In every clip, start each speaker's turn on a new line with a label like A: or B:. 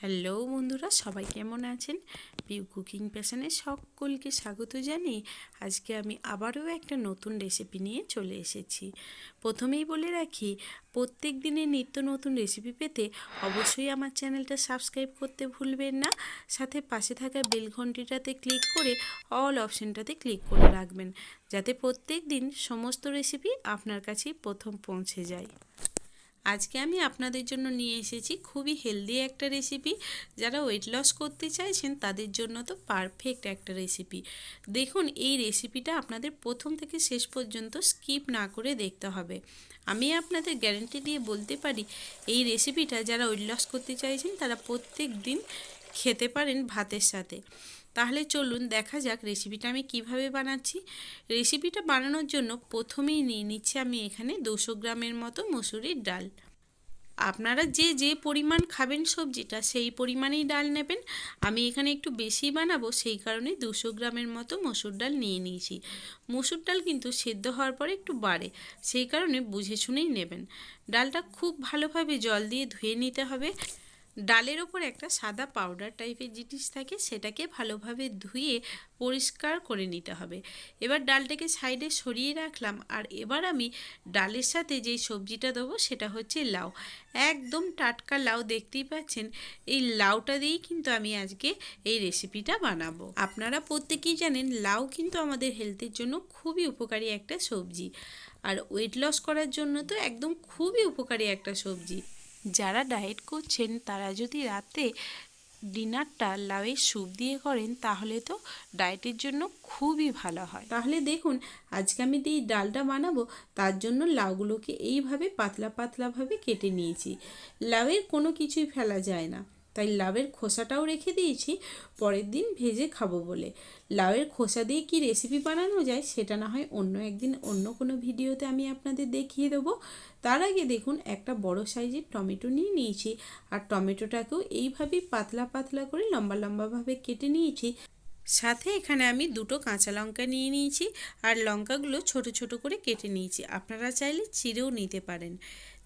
A: Hello বন্ধুরা, সবাই কেমন আছেন? পিউ কুকিং প্যাশনে সকলকে স্বাগত জানিয়ে আজকে আমি আবারও একটা নতুন রেসিপি নিয়ে চলে এসেছি। প্রথমেই বলে রাখি, প্রত্যেক দিনের নিত্য নতুন রেসিপি পেতে অবশ্যই আমার চ্যানেলটা সাবস্ক্রাইব করতে ভুলবেন না। সাথে পাশে থাকা বেল ঘন্টিটাতে ক্লিক করে অল অপশানটাতে ক্লিক করে রাখবেন, যাতে প্রত্যেক দিন সমস্ত রেসিপি আপনার কাছেই প্রথম পৌঁছে যায়। আজকে আমি আপনাদের জন্য নিয়ে এসেছি খুবই হেলদি একটা রেসিপি যারা ওয়েট লস করতে চাইছেন, তাদের জন্য তো পারফেক্ট একটা রেসিপি দেখুন, এই রেসিপিটা আপনাদের প্রথম থেকে শেষ পর্যন্ত স্কিপ না করে দেখতে হবে। আমি আপনাদের গ্যারেন্টি দিয়ে বলতে পারি, এই রেসিপিটা যারা ওয়েট লস করতে চাইছেন, তারা প্রত্যেক দিন খেতে পারেন ভাতের সাথে। তাহলে চলুন দেখা যাক রেসিপিটা আমি কীভাবে বানাচ্ছি। রেসিপিটা বানানোর জন্য প্রথমেই নিয়ে নিচ্ছি আমি এখানে দুশো গ্রামের মতো মসুরির ডাল। আপনারা যে যে পরিমাণ খাবেন সবজিটা সেই পরিমাণেই ডাল নেবেন। আমি এখানে একটু বেশি বানাবো, সেই কারণে দুশো গ্রামের মতো মসুর ডাল নিয়ে নিয়েছি। মসুর ডাল কিন্তু সেদ্ধ হওয়ার পরে একটু বাড়ে, সেই কারণে বুঝে শুনেই নেবেন। ডালটা খুব ভালোভাবে জল দিয়ে ধুয়ে নিতে হবে। ডালের ওপর একটা সাদা পাউডার টাইপের জিনিস থাকে, সেটাকে ভালোভাবে ধুয়ে পরিষ্কার করে নিতে হবে। এবার ডালটাকে সাইডে সরিয়ে রাখলাম, আর এবার আমি ডালের সাথে যেই সবজিটা দেবো সেটা হচ্ছে লাউ। একদম টাটকা লাউ দেখতেই পাচ্ছেন, এই লাউটা দিয়েই কিন্তু আমি আজকে এই রেসিপিটা বানাবো। আপনারা প্রত্যেকেই জানেন, লাউ কিন্তু আমাদের হেলথের জন্য খুবই উপকারী একটা সবজি। আর ওয়েট লস করার জন্য তো একদম খুবই উপকারী একটা সবজি। যারা ডায়েট করছেন, তারা যদি রাতে ডিনারটা লাউয়ের স্যুপ দিয়ে করেন, তাহলে তো ডায়েটের জন্য খুবই ভালো হয়। তাহলে দেখুন, আজকে আমি যে ডালটা বানাবো, তার জন্য লাউগুলোকে এইভাবে পাতলা পাতলাভাবে কেটে নিয়েছি। লাউয়ের কোনো কিছুই ফেলা যায় না। তাই লাউয়ের খোসাটাও রেখে দিয়েছি, পরের দিন ভেজে খাব বলে। লাউয়ের খোসা দিয়ে কি রেসিপি বানানো যায় সেটা না হয় অন্য একদিন অন্য কোনো ভিডিওতে আমি আপনাদের দেখিয়ে দেবো। তার আগে দেখুন, একটা বড় সাইজের টমেটো নিয়ে নিয়েছি। আর টমেটোটাকেও এইভাবেই পাতলা পাতলা করে লম্বা লম্বাভাবে কেটে নিয়েছি। সাথে এখানে আমি দুটো কাঁচা লঙ্কা নিয়ে নিয়েছি আর লঙ্কাগুলো ছোট ছোট করে কেটে নিয়েছি। আপনারা চাইলে চিড়েও নিতে পারেন।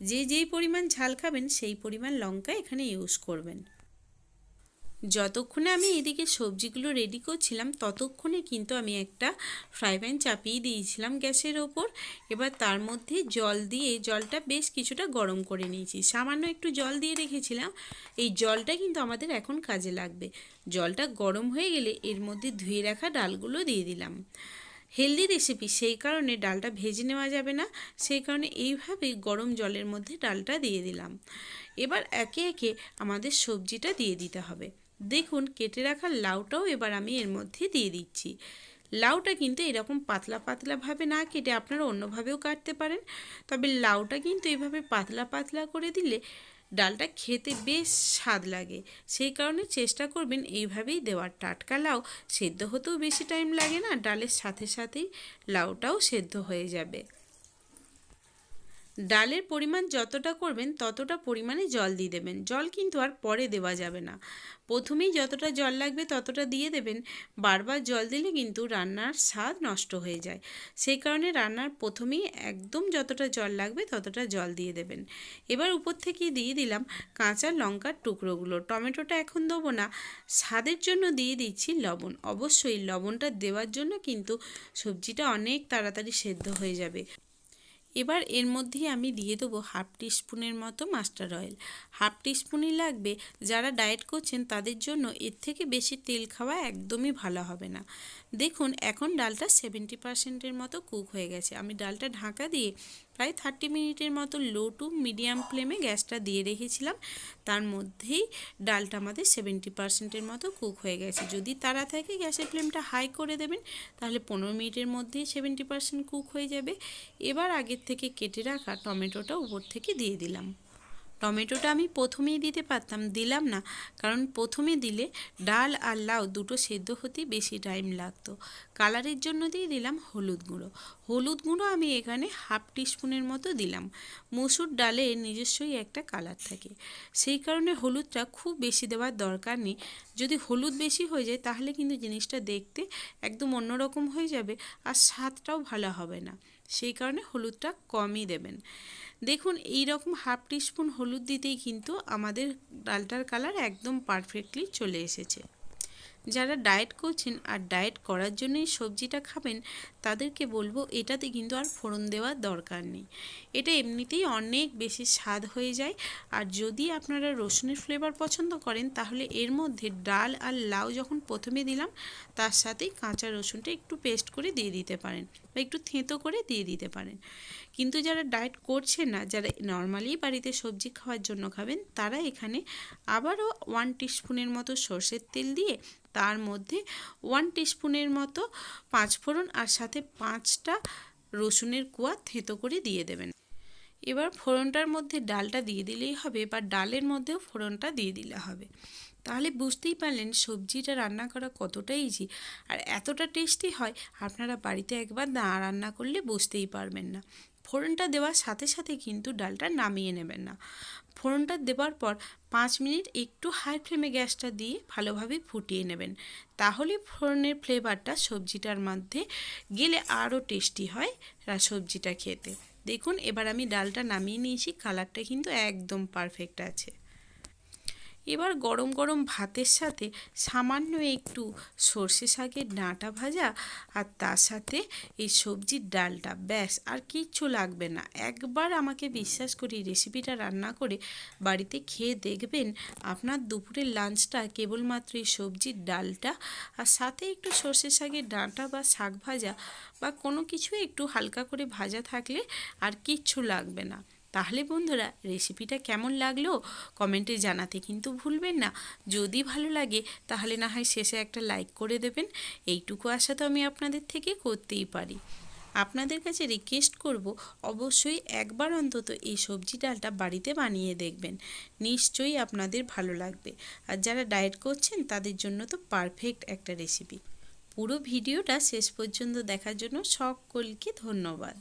A: যে যেই পরিমাণ ঝাল খাবেন সেই পরিমাণ লঙ্কা এখানে ইউজ করবেন। যতক্ষণে আমি এদিকে সবজিগুলো রেডি করছিলাম, ততক্ষণে কিন্তু আমি একটা ফ্রাই প্যান চাপিয়ে দিয়েছিলাম গ্যাসের ওপর। এবার তার মধ্যে জল দিয়ে, জলটা বেশ কিছুটা গরম করে নিয়েছি। সামান্য একটু জল দিয়ে রেখেছিলাম। এই জলটা কিন্তু আমাদের এখন কাজে লাগবে। জলটা গরম হয়ে গেলে এর মধ্যে ধুয়ে রাখা ডালগুলো দিয়ে দিলাম। হেলদি রেসিপি সেই কারণে ডালটা ভেজে নেওয়া যাবে না। সেই কারণে এইভাবেই গরম জলের মধ্যে ডালটা দিয়ে দিলাম। এবার একে একে আমাদের সবজিটা দিয়ে দিতে হবে। দেখুন, কেটে রাখা লাউটাও এবার আমি এর মধ্যে দিয়ে দিচ্ছি। লাউটা কিন্তু এরকম পাতলা পাতলাভাবে না কেটে আপনারা অন্যভাবেও কাটতে পারেন। তবে লাউটা কিন্তু এভাবে পাতলা পাতলা করে দিলে ডালটা খেতে বেশ স্বাদ লাগে। সেই কারণে চেষ্টা করবেন এইভাবেই দেওয়ার। টাটকা লাউ সেদ্ধ হতেও বেশি টাইম লাগে না, ডালের সাথে সাথেই লাউটাও সেদ্ধ হয়ে যাবে। ডালের পরিমাণ যতটা করবেন, ততটা পরিমাণে জল দিয়ে দেবেন। জল কিন্তু আর পরে দেওয়া যাবে না। প্রথমেই যতটা জল লাগবে, ততটা দিয়ে দেবেন। বারবার জল দিলে কিন্তু রান্নার স্বাদ নষ্ট হয়ে যায়। সেই কারণে রান্নার প্রথমেই একদম যতটা জল লাগবে, ততটা জল দিয়ে দেবেন। এবার উপর থেকে দিয়ে দিলাম কাঁচা লঙ্কার টুকরোগুলো। টমেটোটা এখন দেবো না। স্বাদের জন্য দিয়ে দিচ্ছি লবণ। অবশ্যই লবণটা দেওয়ার জন্য কিন্তু সবজিটা অনেক তাড়াতাড়ি সেদ্ধ হয়ে যাবে। এবার এর মধ্যে আমি দিয়ে দেবো হাফ টিস্পুনের মতো মাস্টার অয়েল। হাফ টিস্পুনই লাগবে। যারা ডায়েট করছেন, তাদের জন্য এর থেকে বেশি তেল খাওয়া একদমই ভালো হবে না। দেখুন, এখন ডালটা সেভেন্টি পার্সেন্টের মতো কুক হয়ে গেছে। আমি ডালটা ঢাকা দিয়ে প্রায় থার্টি মিনিটের মতো লো টু মিডিয়াম ফ্লেমে গ্যাসটা দিয়ে রেখেছিলাম। তার মধ্যেই ডালটা আমাদের সেভেন্টি পার্সেন্টের মতো কুক হয়ে গেছে। যদি তারা থাকে গ্যাসের ফ্লেমটা হাই করে দেবেন, তাহলে পনেরো মিনিটের মধ্যেই সেভেন্টি পার্সেন্ট কুক হয়ে যাবে। এবার আগের থেকে কেটে রাখা টমেটোটা উপর থেকে দিয়ে দিলাম। টমেটোটা আমি প্রথমেই দিতে পারতাম, দিলাম না। কারণ প্রথমে দিলে ডাল আর লাউ দুটো সেদ্ধ হতে বেশি টাইম লাগতো। কালারের জন্য দিয়ে দিলাম হলুদ গুঁড়ো। হলুদ গুঁড়ো আমি এখানে হাফ টিস্পুনের মতো দিলাম। মসুর ডালে নিজস্বই একটা কালার থাকে। সেই কারণে হলুদটা খুব বেশি দেওয়ার দরকার নেই। যদি হলুদ বেশি হয়ে যায় তাহলে কিন্তু জিনিসটা দেখতে একদম অন্যরকম হয়ে যাবে আর স্বাদটাও ভালো হবে না। সেই কারণে হলুদটা কমই দেবেন। দেখুন এই রকম হাফ টিস্পুন হলুদ দিতেই কিন্তু আমাদের ডালটার কালার একদম পারফেক্টলি চলে এসেছে। যারা ডায়েট করছেন আর ডায়েট করার জন্যই সবজিটা খাবেন তাদেরকে বলব, এটাতে কিন্তু আর ফোড়ন দেওয়ার দরকার নেই। এটা এমনিতেই অনেক বেশি স্বাদ হয়ে যায়। আর যদি আপনারা রসুনের ফ্লেভার পছন্দ করেন, তাহলে এর মধ্যে ডাল আর লাউ যখন প্রথমে দিলাম, তার সাথেই কাঁচা রসুনটা একটু পেস্ট করে দিয়ে দিতে পারেন বা একটু থেঁতো করে দিয়ে দিতে পারেন। কিন্তু যারা ডায়েট করছেন না, যারা নর্মালি বাড়িতে সবজি খাওয়ার জন্য খাবেন, তারা এখানে আবারও ওয়ান টিস্পুনের মতো সর্ষের তেল দিয়ে তার মধ্যে ওয়ান টিস্পুনের মতো পাঁচফোড়ন আর সাথে পাঁচটা রসুনের কুয়া থেঁতো করে দিয়ে দেবেন। এবার ফোড়নটার মধ্যে ডালটা দিয়ে দিলেই হবে বা ডালের মধ্যেও ফোড়নটা দিয়ে দিলে হবে। তাহলে বুঝতেই পারলেন সবজিটা রান্না করা কতটা ইজি আর এতটা টেস্টি হয়, আপনারা বাড়িতে একবার না রান্না করলে বুঝতেই পারবেন না। ফোড়নটা দেওয়ার সাথে সাথে কিন্তু ডালটা নামিয়ে নেবেন না। ফোড়নটা দেওয়ার পর পাঁচ মিনিট একটু হাই ফ্লেমে গ্যাসটা দিয়ে ভালোভাবে ফুটিয়ে নেবেন। তাহলে ফোড়নের ফ্লেভারটা সবজিটার মধ্যে গেলে আরও টেস্টি হয় সবজিটা খেতে। দেখুন, এবার আমি ডালটা নামিয়ে নিয়েছি কালারটা কিন্তু একদম পারফেক্ট আছে। এবার গরম গরম ভাতের সাথে সামান্য একটু সর্ষে শাকের ডাঁটা ভাজা আর তার সাথে এই সবজির ডালটা, ব্যাস, আর কিচ্ছু লাগবে না। একবার আমাকে বিশ্বাস করি রেসিপিটা রান্না করে বাড়িতে খেয়ে দেখবেন আপনার দুপুরের লাঞ্চটা কেবলমাত্র এই সবজির ডালটা আর সাথে একটু সর্ষে শাকের ডাঁটা বা শাক ভাজা বা কোনো কিছু একটু হালকা করে ভাজা থাকলে আর কিচ্ছু লাগবে না। তাহলে বন্ধুরা রেসিপিটা কেমন লাগল? কমেন্টে জানাতে কিন্তু ভুলবেন না। যদি ভালো লাগে, তাহলে না হয় শেষে একটা লাইক করে দেবেন। এইটুকু আশা তো আমি আপনাদের থেকে করতেই পারি। আপনাদের কাছে রিকোয়েস্ট করব, অবশ্যই একবার অন্তত এই সবজি ডালটা বাড়িতে বানিয়ে দেখবেন। নিশ্চয়ই আপনাদের ভালো লাগবে। আর যারা ডায়েট করছেন, তাদের জন্য তো পারফেক্ট একটা রেসিপি পুরো ভিডিওটা শেষ পর্যন্ত দেখার জন্য সকলকে ধন্যবাদ।